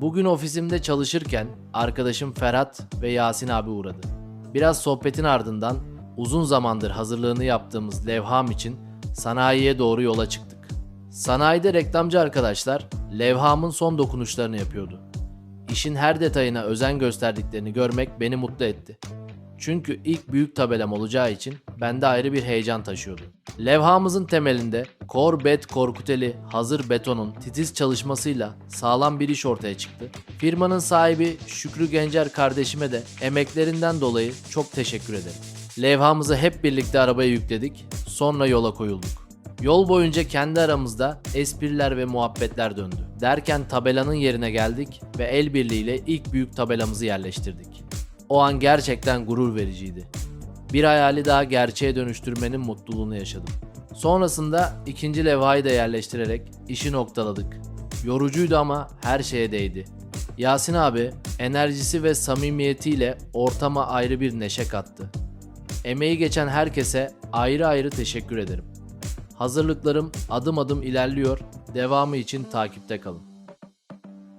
Bugün ofisimde çalışırken arkadaşım Ferhat ve Yasin abi uğradı. Biraz sohbetin ardından uzun zamandır hazırlığını yaptığımız levham için sanayiye doğru yola çıktık. Sanayide reklamcı arkadaşlar levhamın son dokunuşlarını yapıyordu. İşin her detayına özen gösterdiklerini görmek beni mutlu etti. Çünkü ilk büyük tabelam olacağı için bende ayrı bir heyecan taşıyordu. Levhamızın temelinde Korbet Korkuteli hazır betonun titiz çalışmasıyla sağlam bir iş ortaya çıktı. Firmanın sahibi Şükrü Gencer kardeşime de emeklerinden dolayı çok teşekkür ederim. Levhamızı hep birlikte arabaya yükledik, sonra yola koyulduk. Yol boyunca kendi aramızda espriler ve muhabbetler döndü. Derken tabelanın yerine geldik ve el birliğiyle ilk büyük tabelamızı yerleştirdik. O an gerçekten gurur vericiydi. Bir hayali daha gerçeğe dönüştürmenin mutluluğunu yaşadım. Sonrasında ikinci levhayı da yerleştirerek işi noktaladık. Yorucuydu ama her şeye değdi. Yasin abi enerjisi ve samimiyetiyle ortama ayrı bir neşe kattı. Emeği geçen herkese ayrı ayrı teşekkür ederim. Hazırlıklarım adım adım ilerliyor. Devamı için takipte kalın.